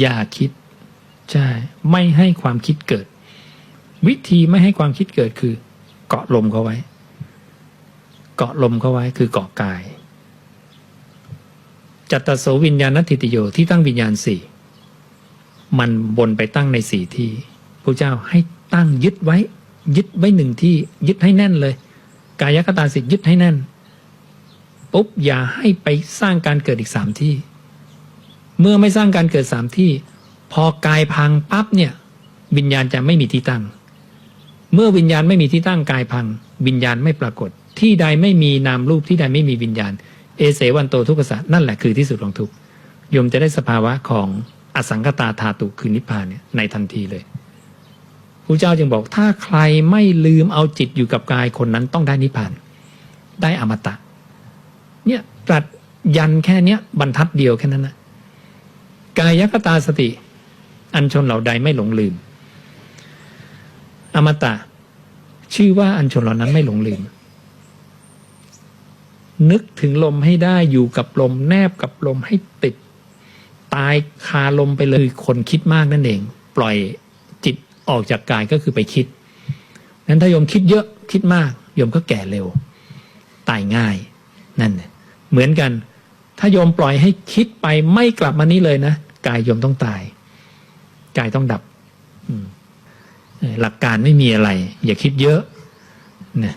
อย่าคิด ใช่ ไม่ให้ความคิดเกิด วิธีไม่ให้ความคิดเกิดคือ เกาะลมเขาไว้ เกาะลมเขาไว้คือเกาะกาย จัตตโสวิญญาณทิติโยที่ตั้งวิญญาณสี่มันบนไปตั้งในสี่ที่พระเจ้าให้ตั้งยึดไว้ ยึดไว้หนึ่งที่ยึดให้แน่นเลย กายคตาสิทธิ์ยึดให้แน่นปุ๊บอย่าให้ไปสร้างการเกิดอีกสามที่ เมื่อไม่สร้างการเกิดสามที่ พอกายพังปั๊บเนี่ย วิญญาณจะไม่มีที่ตั้ง เมื่อวิญญาณไม่มีที่ตั้งกายพัง วิญญาณไม่ปรากฏ ที่ใดไม่มีนามรูปที่ใดไม่มีวิญญาณ เอเสวันโตทุกขสัตนั่นแหละคือที่สุดของทุกโยมจะได้สภาวะของอสังคตาธาตุคือนิพพานเนี่ยในทันทีเลยพระเจ้าจึงบอกถ้าใครไม่ลืมเอาจิตอยู่กับกายคนนั้นต้องได้นิพพาน ได้อมตะ เนี่ยตรัสยันแค่เนี้ยบรรทัดเดียวแค่นั้นนะ กายคตาสติ อันชนเหล่าใดไม่หลงลืม อมตะ ชื่อว่าอันชนเหล่านั้นไม่หลงลืม นึกถึงลมให้ได้อยู่กับลมแนบกับลมให้ติด ตายคาลมไปเลยคนคิดมากนั่นเอง ปล่อยจิตออกจากกายก็คือไปคิดนั้นถ้าโยมคิดเยอะคิดมากโยมก็แก่เร็ว ตายง่ายนั่นเหมือนกัน ถ้าโยมปล่อยให้คิดไปไม่กลับมานี้เลยนะ กายโยมต้องตาย กายต้องดับหลักการไม่มีอะไร อย่าคิดเยอะนะ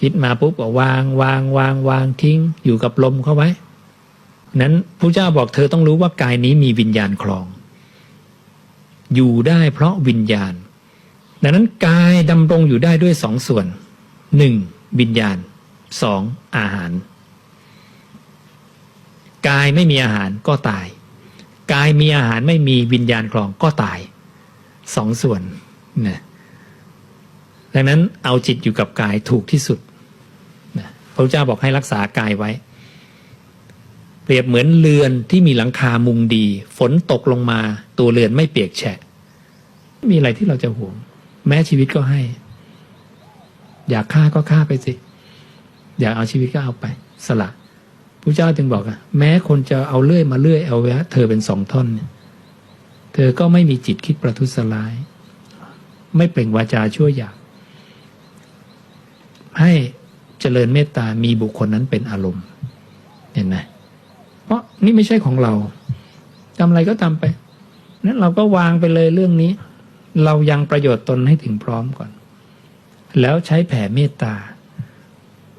คิดมาปุ๊บก็วางวางวางวางทิ้ง อยู่กับลมเข้าไว้ นั้นพระเจ้าบอกเธอต้องรู้ว่ากายนี้มีวิญญาณครอง อยู่ได้เพราะวิญญาณ ดังนั้นกายดำรงอยู่ได้ด้วยสองส่วนหนึ่งวิญญาณสองอาหาร กายไม่มีอาหารก็ตาย กายมีอาหารไม่มีวิญญาณครองก็ตายสองส่วนนะดังนั้นเอาจิตอยู่กับกายถูกที่สุดนะพระเจ้าบอกให้รักษากายไว้ เปรียบเหมือนเรือนที่มีหลังคามุงดี ฝนตกลงมา ตัวเรือนไม่เปียกแฉะไม่มีอะไรที่เราจะห่วง แม้ชีวิตก็ให้ อยากฆ่าก็ฆ่าไปสิ อยากเอาชีวิตก็เอาไป สละ ระเจ้าจึงบอกอะแม้คนจะเอาเลื่อยมาเลื่อยเอาไว้เธอเป็นสองท่อนเนี่ยเธอก็ไม่มีจิตคิดประทุษร้าย ไม่เปล่งวาจาชั่วอยากให้เจริญเมตตามีบุคคลนั้นเป็นอารมณ์ เห็นไหมเพราะนี่ไม่ใช่ของเราทำอะไรก็ทำไปนั้นเราก็วางไปเลยเรื่องนี้ เรายังประโยชน์ตนให้ถึงพร้อมก่อน แล้วใช้แผ่เมตตา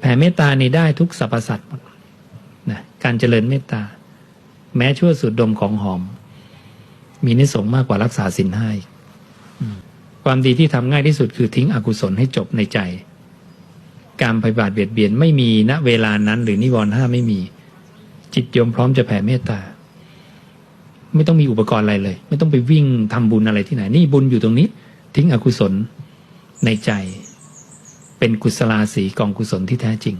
แผ่เมตตานี่ได้ทุกสรรพสัตว์หมด การเจริญเมตตา แม้ชั่วสุดดมของหอม มีนิสงส์มากกว่ารักษาสินให้ความดีที่ทำง่ายที่สุดคือทิ้งอกุศลให้จบในใจ การปฏิบัติเบียดเบียนไม่มีณเวลานั้น หรือนิวรณ์ห้าไม่มี จิตยมพร้อมจะแผ่เมตตา ไม่ต้องมีอุปกรณ์อะไรเลย ไม่ต้องไปวิ่งทำบุญอะไรที่ไหน นี่บุญอยู่ตรงนี้ ทิ้งอกุศลในใจ เป็นกุศลาสีกองกุศลที่แท้จริง